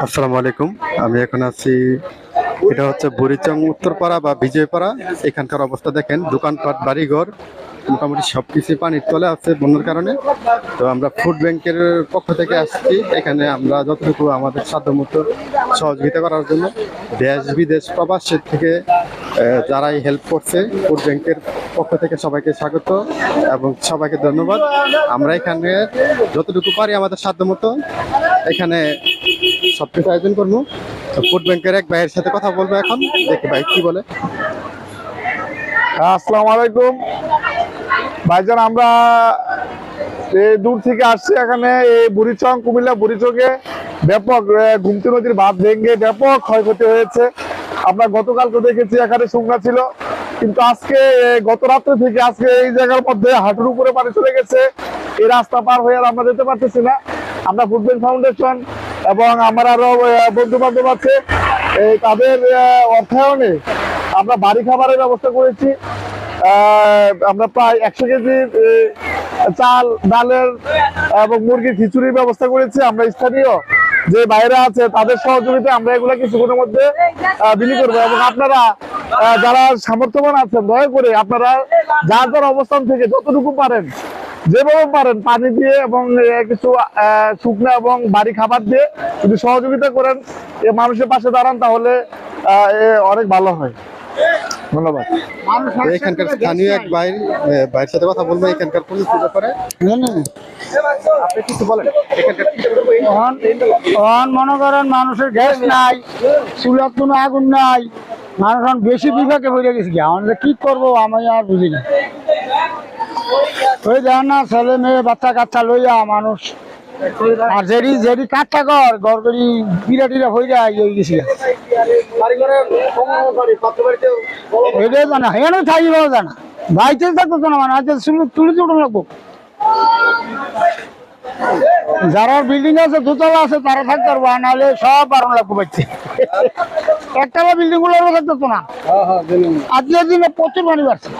আসসালামু আলাইকুম। আমি এখন আছি, এটা হচ্ছে বুড়িচং উত্তরপাড়া বা বিজয়পাড়া। এখানকার অবস্থা দেখেন, দোকানপাট, বাড়িঘর, মোটামুটি সব কিছু পানির তলে আছে বন্যার কারণে। তো আমরা ফুড ব্যাংকের পক্ষ থেকে আসছি। এখানে আমরা যতটুকু আমাদের সাধ্যমতো সহযোগিতা করার জন্য, দেশ বিদেশ প্রবাসের থেকে যারাই হেল্প করছে ফুড ব্যাংকের পক্ষ থেকে সবাইকে স্বাগত এবং সবাইকে ধন্যবাদ। আমরা এখানে যতটুকু পারি আমাদের সাধ্যমতো, এখানে সবকিছু আয়োজন করব। ফুড ব্যাংকের এক ভাইয়ের সাথে কথা বলব এখন। দেখি ভাই কি বলে। আসসালামু আলাইকুম। ভাইজান, আমরা দূর থেকে আসছি এখানে এই বুড়িচং, কুমিল্লা বুড়িচকে। ব্যাপক গুমতি নদীর বাঁধ ভেঙে ব্যাপক ক্ষয়ক্ষতি হয়েছে। আমরা গতকালকে দেখেছি এখানে সংখ্যা ছিল। কিন্তু আজকে গত রাত্রে থেকে আজকে এই জায়গার মধ্যে হাঁটুর উপরে পানি চলে গেছে। এই রাস্তা পার হয়ে আর আমরা যেতে পারতেছি না। আমরা ফুটবল ফাউন্ডেশন এবং আমার আরও বন্ধু বান্ধব আছে তাদের অর্থায়নে আমরা বাড়ি খাবারের ব্যবস্থা করেছি। আমরা প্রায় একশো কেজি চাল, ডালের এবং মুরগির খিচুড়ির ব্যবস্থা করেছি। আমরা স্থানীয় যে বাইরে আছে, তাদের সহযোগিতা আমরা এগুলা কিছুক্ষণের মধ্যে বিলি করব। এবং আপনারা যারা সামর্থ্যবান আছেন, দয়া করে আপনারা যার যার অবস্থান থেকে যতটুকু পারেন যেভাবে পারেন পানি দিয়ে এবং কিছু শুকনো এবং বাড়ি খাবার দিয়ে যদি সহযোগিতা করেন এ মানুষের পাশে দাঁড়ান তাহলে অনেক ভালো হয়। ধন্যবাদ। এখানকার স্থানীয় এক ভাই ভাইয়ের সাথে কথা বলব এখানকার পরিস্থিতি ব্যাপারে। আপনি কিছু বলেন এখানকার অন অন মনে করেন মানুষের গ্যাস নাই চুলার কোনো আগুন নাই মানুষ বেশি বিভাগে গেছে গিয়া। কি করব আমি আর বুঝি না। ওই দেখেন না ছেলে মেয়ে বাচ্চা কাচ্চা লইয়া মানুষ। আর যেরি যেরি কাঠটা ঘর ঘর করি বিরা টিরা হয়ে যায় এই গেছি এটাই জানা হেন থাকিব জানা। বাইতে থাকতো না মানে আজ তুলে তুলে লাগবো। যারা বিল্ডিং আছে দোতলা আছে তারা থাকতে পারব নাহলে সব বারণ লাগবো বাচ্চা একতলা বিল্ডিংগুলো থাকতো না। আজকের দিনে প্রচুর পানি বাড়ছে।